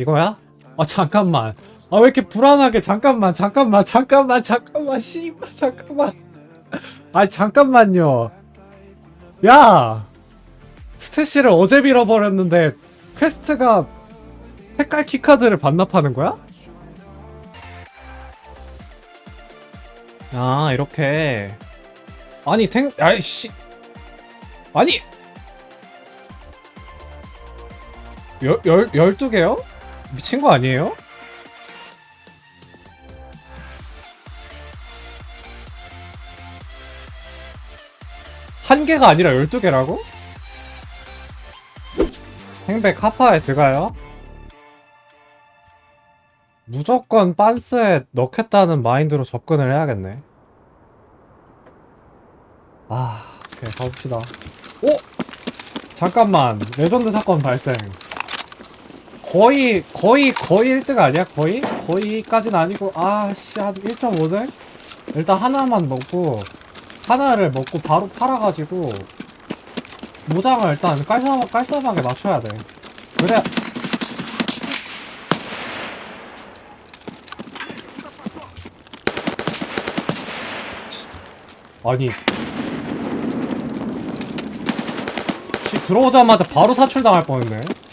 이거야? 아 잠깐만. 아 왜 이렇게 불안하게 잠깐만 잠깐만 잠깐만 잠깐만 씨발 잠깐만. 아 잠깐만요. 야! 스태시를 어제 밀어버렸는데 퀘스트가 색깔 키카드를 반납하는 거야? 아 이렇게. 아니 탱 아이씨. 아니! 열, 열, 12개요? 미친 거 아니에요? 한 개가 아니라 12개라고? 행백 카파에 들어가요? 무조건 빤스에 넣겠다는 마인드로 접근을 해야겠네. 아, 오케이, 가봅시다. 오! 잠깐만, 레전드 사건 발생. 거의, 거의, 거의 1등 아니야? 거의? 거의까진 아니고, 아, 씨, 한 1.5등? 일단 하나만 먹고, 하나를 먹고 바로 팔아가지고, 모장을 일단 깔쌈, 깔쌈하게 맞춰야 돼. 그래, 아니. 씨, 들어오자마자 바로 사출당할 뻔했네.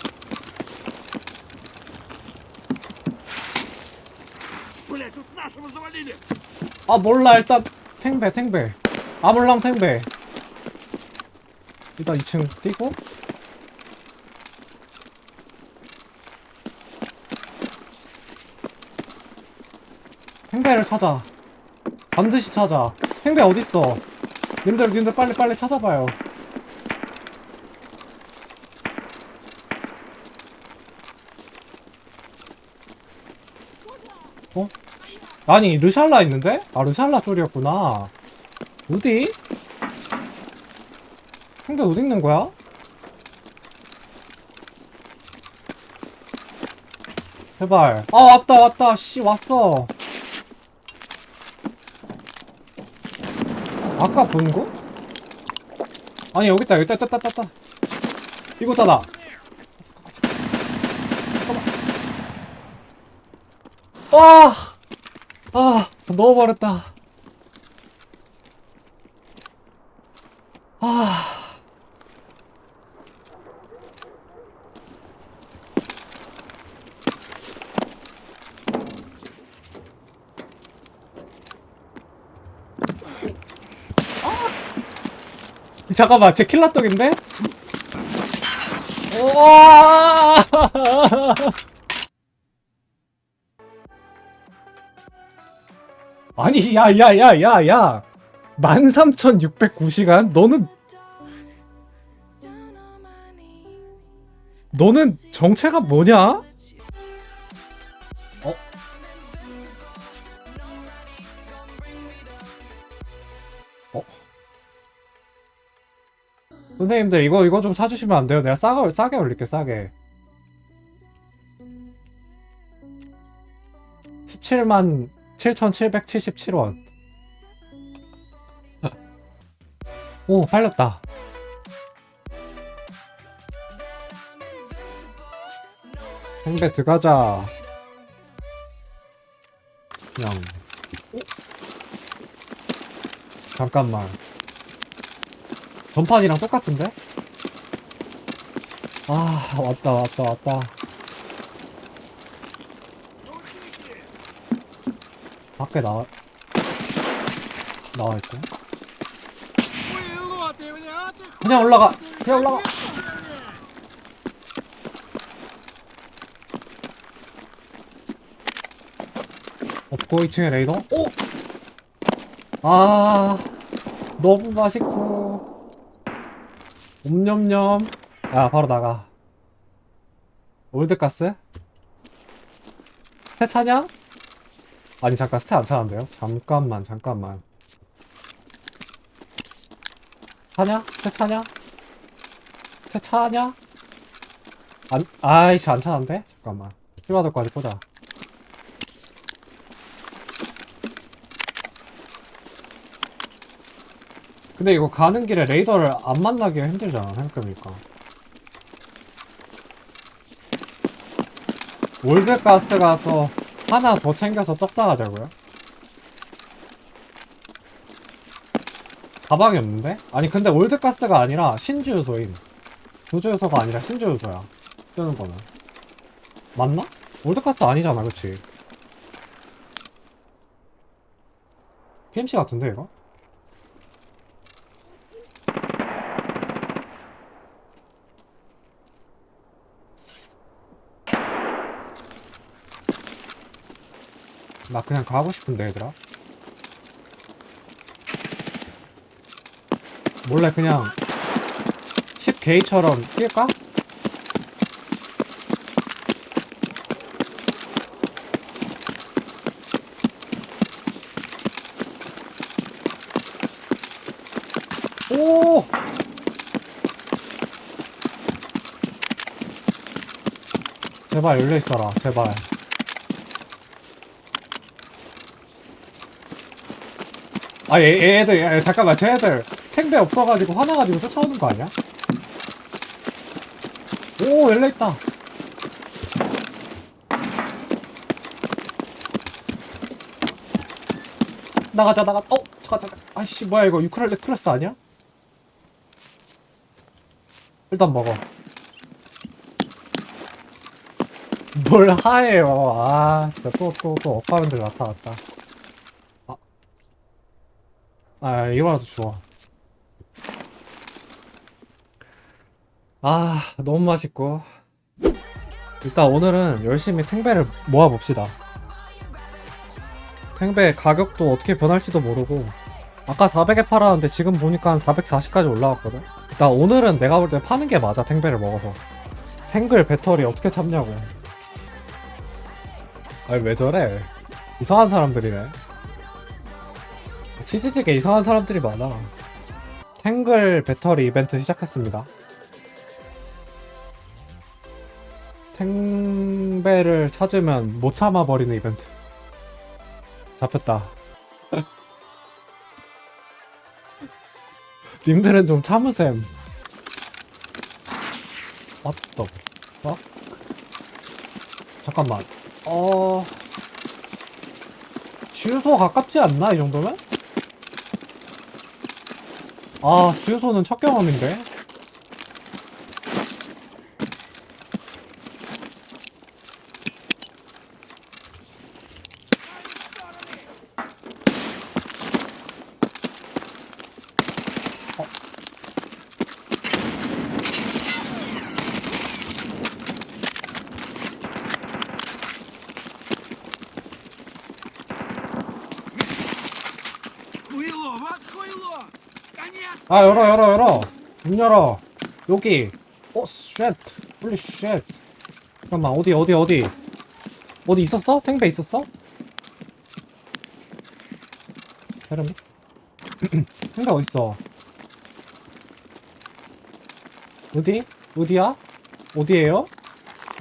아 몰라. 일단 탱배 탱배. 아몰랑 탱배. 일단 2층 뛰고. 탱배를 찾아. 반드시 찾아. 탱배 어딨어? 님들 님들 빨리 빨리 찾아봐요 아니 르샬라 있는데? 아 르샬라 쪽이었구나 어디? 근데 어디 있는 거야? 제발 아 왔다 왔다 씨 왔어 아까 본 거? 아니 여기 있다 여기 있다 있다 있다 있다 이거잖아 아! 아, 넣어버렸다. 아. 아. 잠깐만, 제 킬라떡인데? 우와! 아니 야야야야야 13,609시간? 너는 너는 정체가 뭐냐? 어? 어? 선생님들 이거 이거 좀 사주시면 안 돼요? 내가 싸게 싸게 올릴게 싸게 17만 7,777원. 오, 팔렸다. 행배 들어가자. 그냥. 오? 잠깐만. 전판이랑 똑같은데? 아, 왔다, 왔다, 왔다. 밖에 나와 나와 있고. 그냥 올라가 그냥 올라가. 없고 2층에 레이더? 오! 아 너무 맛있고. 옴념념 야 아, 바로 나가. 올드가스? 세차냐? 아니 잠깐 스테 안 차는데요? 잠깐만 잠깐만 차냐? 스테 차냐? 스테 차냐? 안 아이씨 안 차는데? 잠깐만 키바드까지 보자 근데 이거 가는 길에 레이더를 안 만나기가 힘들잖아 생각해보니까 월드가스 가서 하나 더 챙겨서 떡 사가자고요? 가방이 없는데? 아니 근데 월드가스가 아니라 신주유소임 구주유소가 아니라 신주유소야 뜨는 거는 맞나? 월드가스 아니잖아 그치? PMC 같은데 이거? 나 그냥 가고 싶은데 얘들아 몰래 그냥 10게이처럼 뛸까? 오! 제발 열려있어라 제발 아, 얘, 얘들, 야, 잠깐만, 쟤네들 택배 없어가지고 화나가지고 쫓아오는 거 아니야? 오, 열려 있다. 나가자, 나가, 어, 잠깐, 잠깐. 아이씨, 뭐야, 이거 유크렐레 클래스 아니야? 일단 먹어. 뭘 하해요. 아, 진짜 또, 또, 또, 억가면들 나타났다. 아, 이거라도 좋아. 아, 너무 맛있고. 일단 오늘은 열심히 탱배를 모아봅시다. 탱배 가격도 어떻게 변할지도 모르고. 아까 400에 팔았는데 지금 보니까 한 440까지 올라왔거든? 일단 오늘은 내가 볼 때 파는 게 맞아, 탱배를 먹어서. 탱글 배터리 어떻게 참냐고. 아니, 왜 저래? 이상한 사람들이네. 치즈직에 이상한 사람들이 많아. 탱글 배터리 이벤트 시작했습니다. 탱배를 찾으면 못 참아버리는 이벤트. 잡혔다. 님들은 좀 참으셈. 왔다. 어? 잠깐만. 어... 주유소 가깝지 않나? 이 정도면? 아, 주유소는 첫 경험인데? 아 열어 열어 열어 문 열어 여기 오쉣 홀리 쉣 잠깐만 어디 어디 어디 어디 있었어? 탱배 있었어? 테르미? 탱배 어딨어? 어디? 어디야? 어디에요?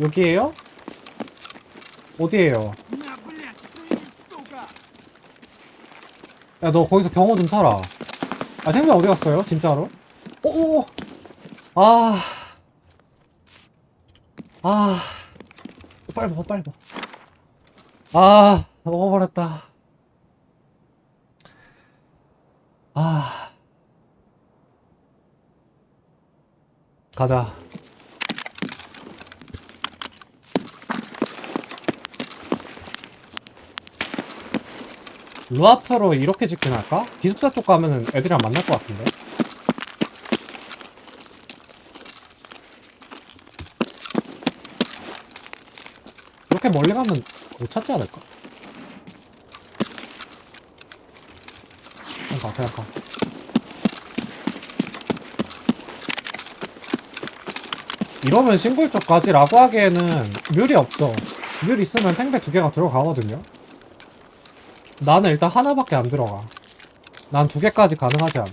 여기에요? 어디에요? 야 너 거기서 경호 좀 사라 아, 탱배 어디 갔어요? 진짜로? 오! 아. 아. 빨리 먹어, 빨리 먹어. 아, 먹어버렸다. 아. 가자. 루아프로 이렇게 짓긴 할까? 기숙사 쪽 가면은 애들이랑 만날 것 같은데? 이렇게 멀리 가면 못 찾지 않을까? 그냥 가, 그냥 가. 이러면 신골 쪽까지라고 하기에는 뮬이 없어. 뮬 있으면 탱배 두 개가 들어가거든요? 나는 일단 하나밖에 안 들어가. 난 두 개까지 가능하지 않아.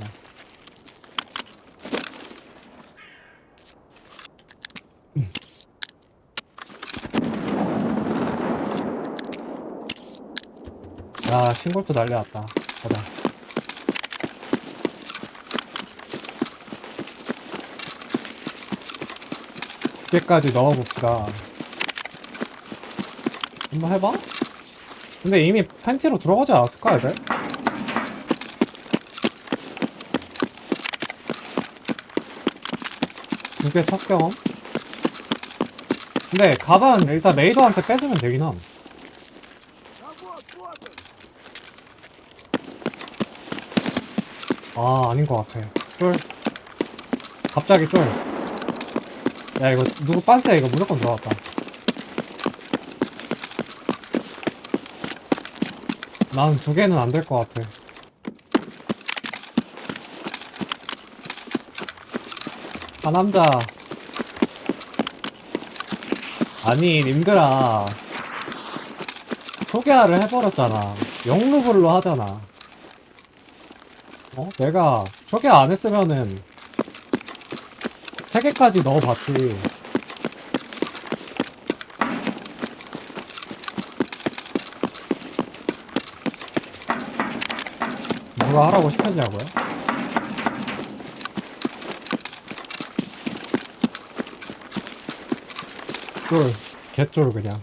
야, 신골도 났다. 가자. 두 개까지 넣어봅시다. 한번 해봐? 근데 이미 팬티로 들어가지 않았을까 애들? 두개 탑경험? 근데 가방 일단 메이드한테 뺏으면 되긴 함 아, 아닌 것 같아. 쫄. 갑자기 쫄. 야, 이거, 누구 빤스야, 이거 무조건 들어갔다. 나는 두 개는 안 될 것 같아. 아, 남자. 아니, 님들아. 소개를 해버렸잖아. 영루블로 하잖아. 어? 내가 소개 안 했으면은 세 개까지 넣어봤지. 누가 하라고 시켰냐고요? 쫄, 개쫄 그냥.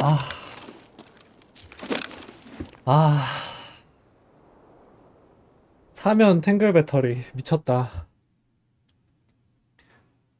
아. 아. 사면 탱글 배터리 미쳤다.